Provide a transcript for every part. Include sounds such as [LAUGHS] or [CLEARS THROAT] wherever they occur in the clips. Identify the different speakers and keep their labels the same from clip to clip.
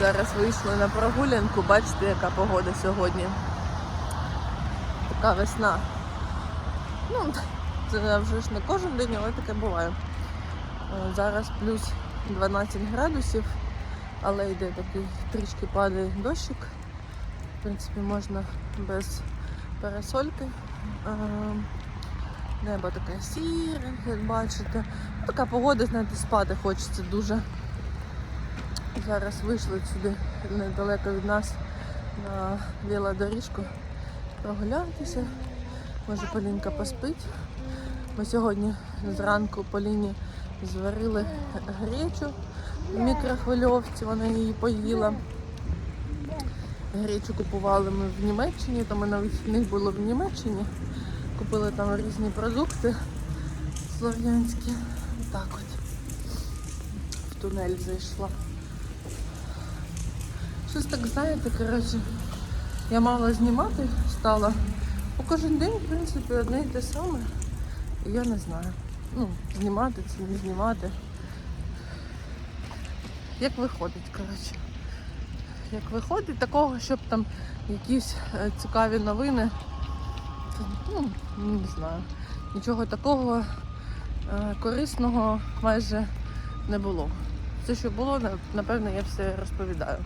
Speaker 1: Зараз вийшли на прогулянку, бачите, яка погода сьогодні. Така весна. Ну, це вже ж не кожен день, але таке буває. Е, Зараз плюс 12 градусів, але йде такий трішки падає дощик. В принципі, можна без парасольки. Е, Небо таке сіре, як бачите. Така погода, знаєте, спати хочеться дуже. Зараз вийшли сюди недалеко від нас на велодоріжку прогулятися. Може Полінка поспить. Ми сьогодні зранку Поліні зварили гречу в мікрохвильовці, вона її поїла. Гречу купували ми в Німеччині, то ми на вихідних було в Німеччині. Купили там різні продукти слов'янські. Так от. В тунель зайшла. Щось так, знаєте, коротше, я мала знімати стала. Бо кожен день, в принципі, одне і те саме. І я не знаю. Ну, знімати чи не знімати. Як виходить, коротше. Як виходить, такого, щоб там якісь е, цікаві новини. Ну, не знаю. Нічого такого е, корисного майже не було. Все, що було, напевно, я все розповідаю.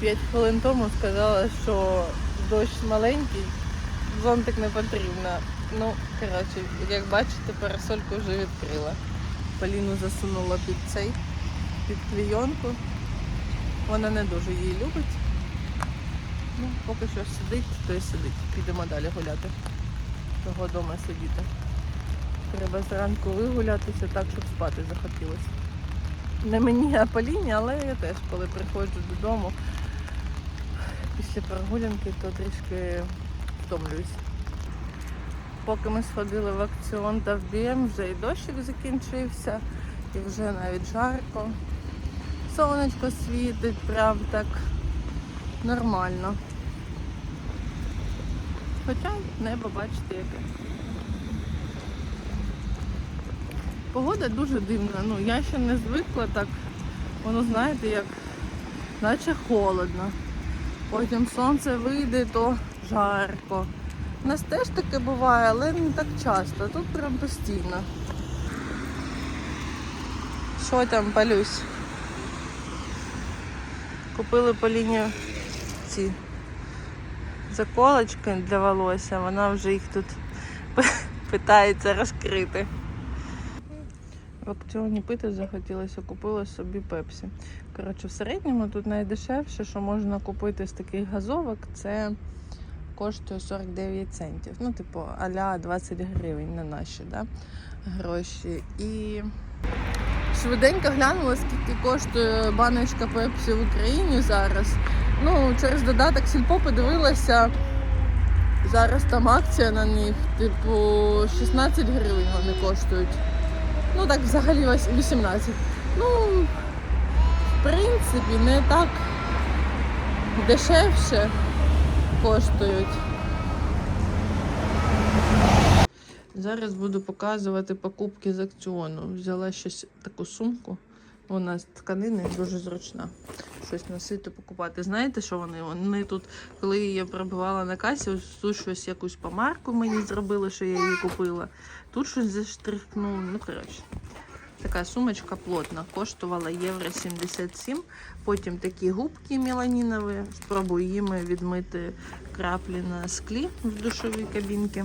Speaker 1: П'ять хвилин тому сказала, що дощ маленький, зонтик не потрібно. Ну, коротше, як бачите, парасольку вже відкрила. Поліну засунула під цей, під клійонку. Вона не дуже її любить. Ну, поки що сидить, то й сидить. Підемо далі гуляти. Того вдома сидіти. Треба зранку вигулятися так, щоб спати захотілося. Не мені, а Поліні, але я теж, коли приходжу додому після прогулянки, то трішки втомлююсь. Поки ми сходили в акціон та в БМ, вже і дощик закінчився, і вже навіть жарко. Сонечко світить, прям так нормально. Хоча небо, бачите, яке. Погода дуже дивна. Ну, я ще не звикла так. Воно, знаєте, як наче холодно. Потім сонце вийде, то жарко. У нас теж таке буває, але не так часто. Тут прям постійно. Що там, палюсь? Купили Поліні ці заколочки для волосся, вона вже їх тут [LAUGHS] питається розкрити. В акціоні пити захотілося, купила собі пепсі. Коротше, в середньому тут найдешевше, що можна купити з таких газовок, це коштує 49 центів. Ну, типу, аля 20 гривень на наші да? гроші. І швиденько глянула, скільки коштує баночка пепсі в Україні зараз. Ну, через додаток сільпо подивилася. Зараз там акція на них, типу, 16 гривень вони коштують. Ну так взагалі ось 18. Ну, в принципі, не так дешевше коштують. Зараз буду показувати покупки з акціону. Взяла щось таку сумку. Вона з тканини дуже зручна. Щось носити, покупати. Знаєте, що вони? Вони тут, коли я її пробивала на касі, ось щось якусь помарку мені зробили, що я її купила. Тут щось заштрихнули. Ну, коротше. Така сумочка плотна, коштувала євро 77. Потім такі губки меланінові. Спробую їми відмити краплі на склі в душовій кабінці.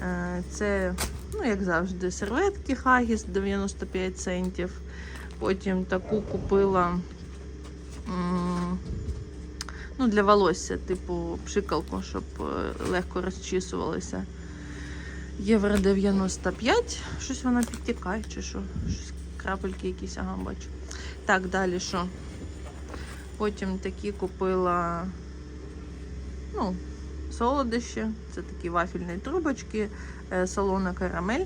Speaker 1: Е, Це, ну, як завжди, серветки Хагіс 95 центів. Потім таку купила ну, для волосся, типу пшикалку, щоб е, легко розчісувалося. Євро 95. Щось вона підтікає, чи що? Щось крапельки якісь, ага, бачу. Так, далі що? Потім такі купила ну, солодощі. Це такі вафельні трубочки, е, салона карамель.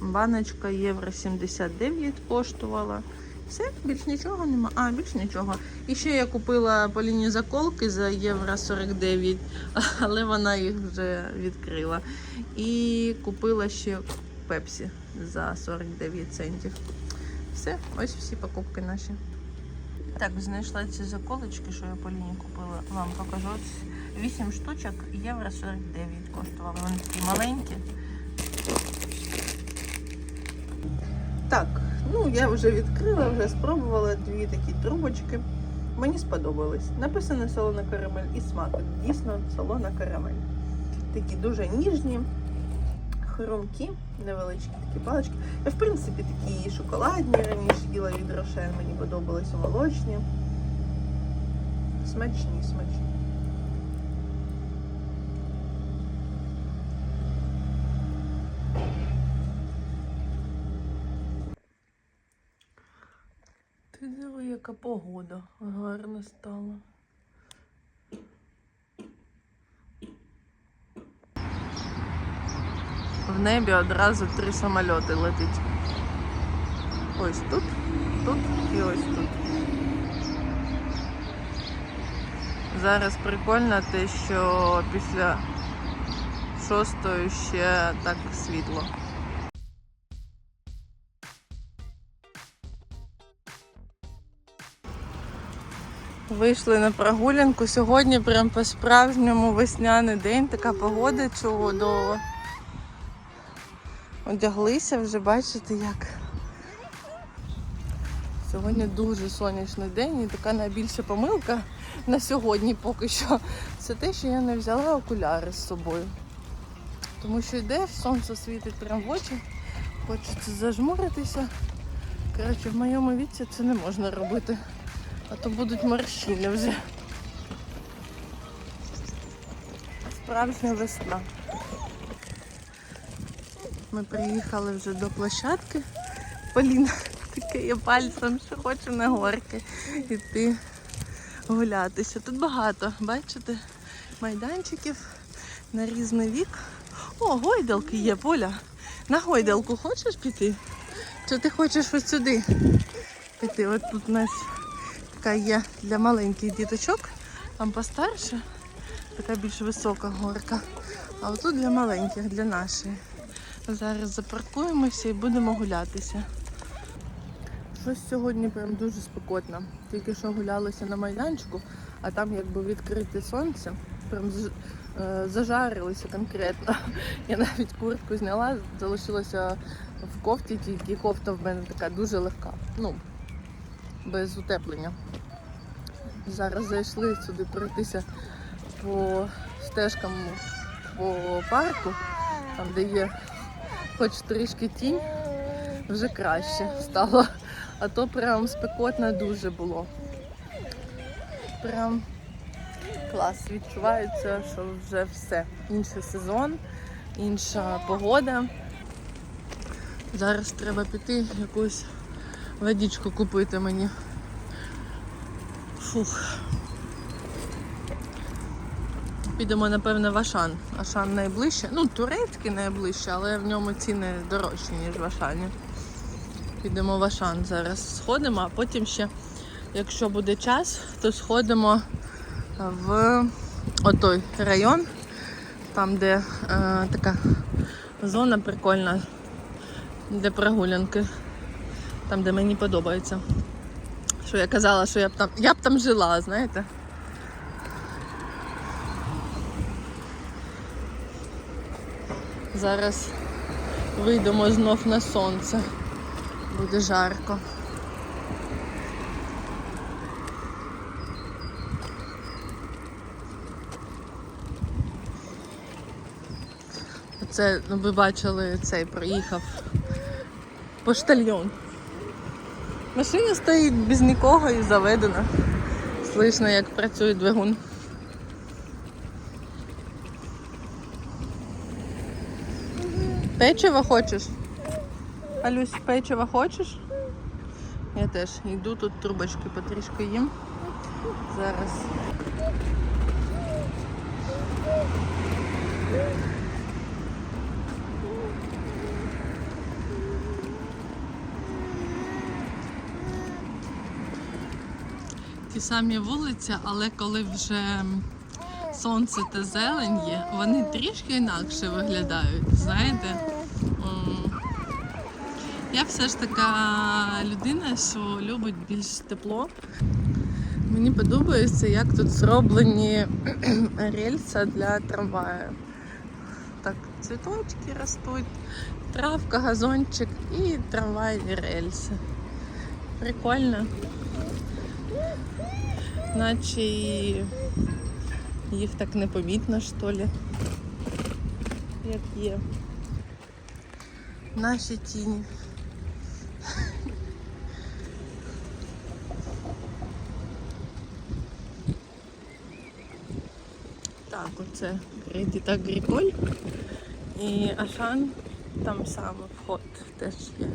Speaker 1: Баночка євро 79 коштувала. Все, більш нічого нема. А, більш нічого. І ще я купила Поліні заколки за євро 49, [LAUGHS] але вона їх вже відкрила. І купила ще пепсі за 49 центів. Все, ось всі покупки наші. Так, знайшла ці заколочки, що я по лінії купила. Вам покажу. Ось 8 штучок, євро 49 коштували. Вони такі маленькі. Так, ну я вже відкрила, вже спробувала дві такі трубочки. Мені сподобались. Написано солона карамель і смак. Дійсно, солона карамель. Такі дуже ніжні, хрумкі, невеличкі такі палички. Я, в принципі, такі шоколадні раніше їла від Рошен, мені подобалися молочні. Смачні, смачні. Ти яка погода гарна стала. В небі одразу три самольоти летить. Ось тут, тут і ось тут. Зараз прикольно те, що після шостої ще так світло. Вийшли на прогулянку. Сьогодні прям по-справжньому весняний день, така погода чудова. Одяглися вже, бачите, як. Сьогодні дуже сонячний день і така найбільша помилка на сьогодні поки що. Це те, що я не взяла окуляри з собою. Тому що йдеш, сонце світить прямо в очі, хочеться зажмуритися. Коротше, в моєму віці це не можна робити, а то будуть морщини вже. Справжня весна. Ми приїхали вже до площадки. Поліна тикає пальцем, що хоче на горки йти гулятися. Тут багато, бачите, майданчиків на різний вік. О, гойдалки є, Поля. На гойдалку хочеш піти? Чи ти хочеш ось сюди піти? От тут у нас така є для маленьких діточок, там постарше, така більш висока горка. А отут для маленьких, для нашої. Зараз запаркуємося і будемо гулятися. Щось сьогодні прям дуже спекотно. Тільки що гулялися на майданчику, а там якби відкрите сонце. Прям е, конкретно. Я навіть куртку зняла, залишилася в кофті, тільки кофта в мене така дуже легка. Ну, без утеплення. Зараз зайшли сюди пройтися по стежкам по парку, там де є хоч трішки тінь, вже краще стало. А то прям спекотно дуже було. Прям клас. Відчувається, що вже все. Інший сезон, інша погода. Зараз треба піти якусь водичку купити мені. Фух. Підемо, напевне, в Ашан. Ашан найближче. Ну, турецький найближче, але в ньому ціни дорожчі, ніж в Ашані. Підемо в Ашан зараз сходимо, а потім ще, якщо буде час, то сходимо в отой район, там, де е, така зона прикольна, де прогулянки, там, де мені подобається. Що я казала, що я б там, я б там жила, знаєте. Зараз вийдемо знов на сонце. Буде жарко. Це, ну ви бачили, цей проїхав поштальйон. Машина стоїть без нікого і заведена. Слышно, як працює двигун. Печиво хочеш? Алюсь, печиво хочеш? Я теж йду тут трубочки потрішки їм. Зараз. Ті самі вулиці, але коли вже сонце та зелень є, вони трішки інакше виглядають. Знаєте? Я все ж така людина, що любить більш тепло. Мені подобається, як тут зроблені [CLEARS THROAT] рельси для трамваю. Так, цвіточки ростуть, травка, газончик і трамвайні рельси. Прикольно. Наче їх так непомітно, що ли. Як є. Наші тіні. Так, оце Кредит Агріколь. І Ашан там саме вход теж є.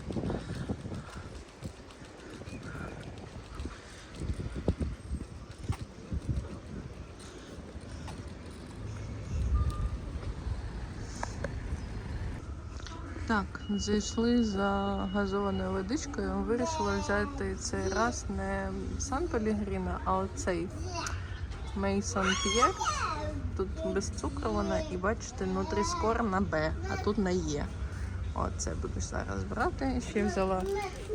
Speaker 1: Так, зайшли за газованою водичкою. Вирішила взяти цей раз не Сан Пелігріно, а оцей Мейсон П'єр. Тут без цукру вона і бачите, внутрі скор на Б, а тут на Є. Оце будеш зараз брати. Ще взяла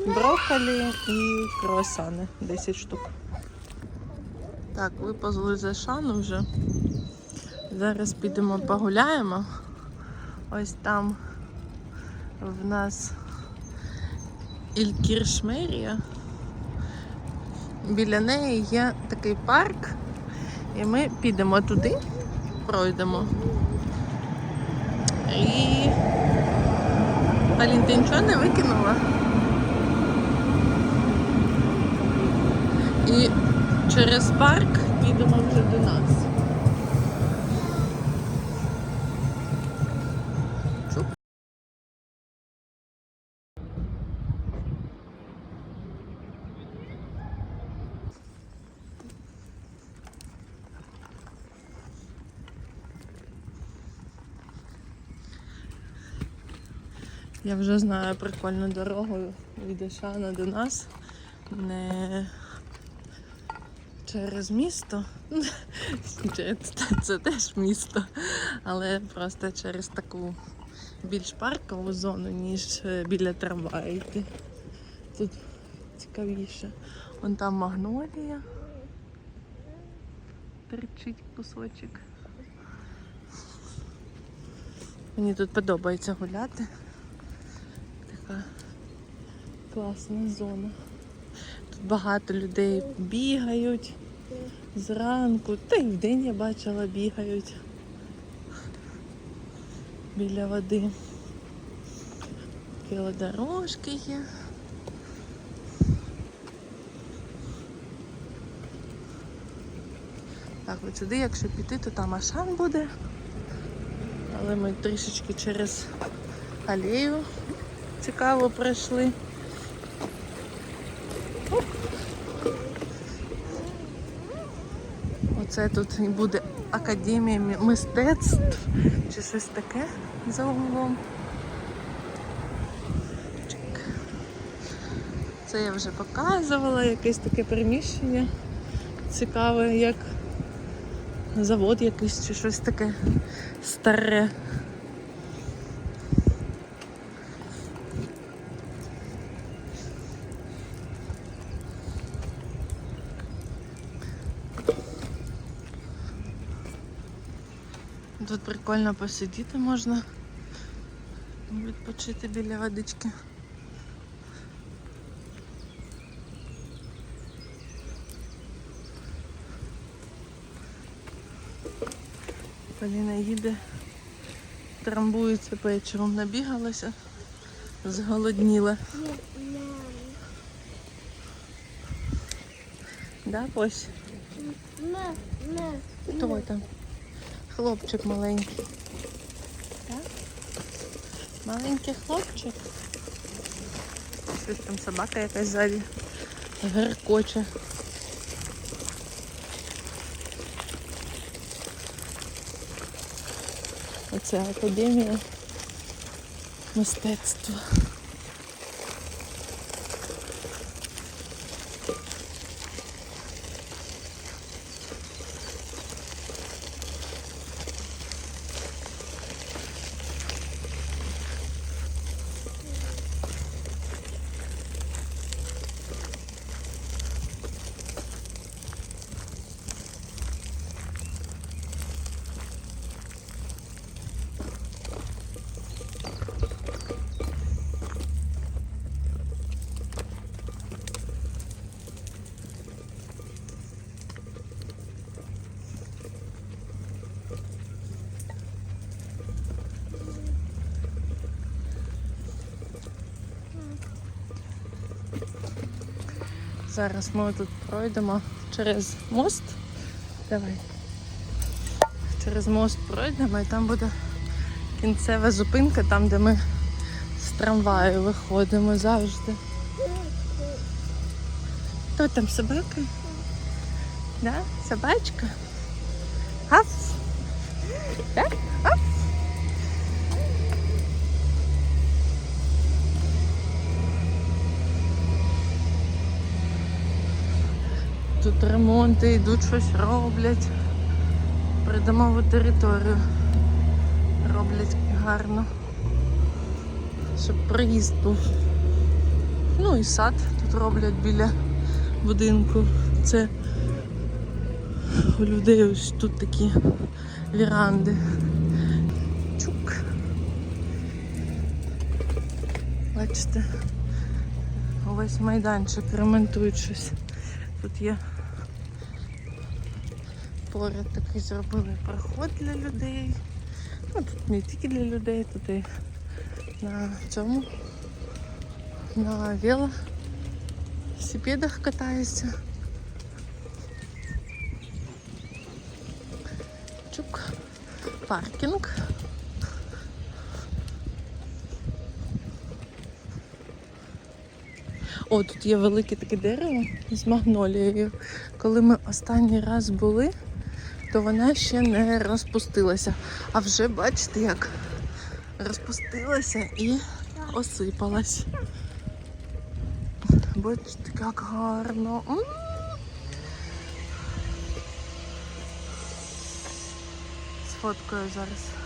Speaker 1: брокколі і круасани 10 штук. Так, виповзли за шану вже. Зараз підемо погуляємо. Ось там в нас Ількіршмерія. Біля неї є такий парк, і ми підемо туди, пройдемо. І Алін, ти нічого не викинула? І через парк підемо вже до нас. Я вже знаю прикольну дорогу від Ішана до нас. Не через місто. Це, теж місто, але просто через таку більш паркову зону, ніж біля трамваю йти. Тут цікавіше. Вон там магнолія. Торчить кусочок. Мені тут подобається гуляти. Така класна зона. Тут багато людей бігають зранку, та й вдень я бачила бігають біля води. Велодорожки є. Так, от сюди, якщо піти, то там Ашан буде. Але ми трішечки через алею цікаво пройшли. Оце тут і буде академія мистецтв чи щось таке за углом. Це я вже показувала, якесь таке приміщення цікаве, як завод якийсь чи щось таке старе. Тут прикольно посидіти можна, відпочити біля водички. Поліна їде, трамбується печивом, набігалася, зголодніла. Да, Пось? Хто там? Хлопчик маленький. Так? Маленький хлопчик. Щось там собака якась ззаді геркоче. Оце академія мистецтва. Зараз ми тут пройдемо через мост. Давай. Через мост пройдемо і там буде кінцева зупинка, там, де ми з трамваю виходимо завжди. Хто там собака? Да? Собачка? Гав? Да? Гав? Тут ремонти йдуть, щось роблять. Придомову територію роблять гарно. Щоб проїзд був. Ну і сад тут роблять біля будинку. Це у людей ось тут такі віранди. Чук. Бачите, увесь майданчик ремонтують щось. Тут є поряд такий зробили проход для людей. Ну, тут не тільки для людей, тут і на цьому, на велосипедах катаються. Чук. Паркінг. О, тут є велике таке дерево з магнолією. Коли ми останній раз були, то вона ще не розпустилася. А вже бачите, як розпустилася і осипалась. Бачите, як гарно. М. Сфоткаю зараз.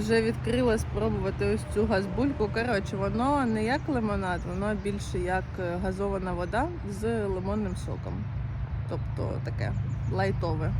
Speaker 1: Вже відкрила спробувати ось цю газбульку. Коротше, воно не як лимонад, воно більше як е, газована вода з лимонним соком. Тобто таке лайтове.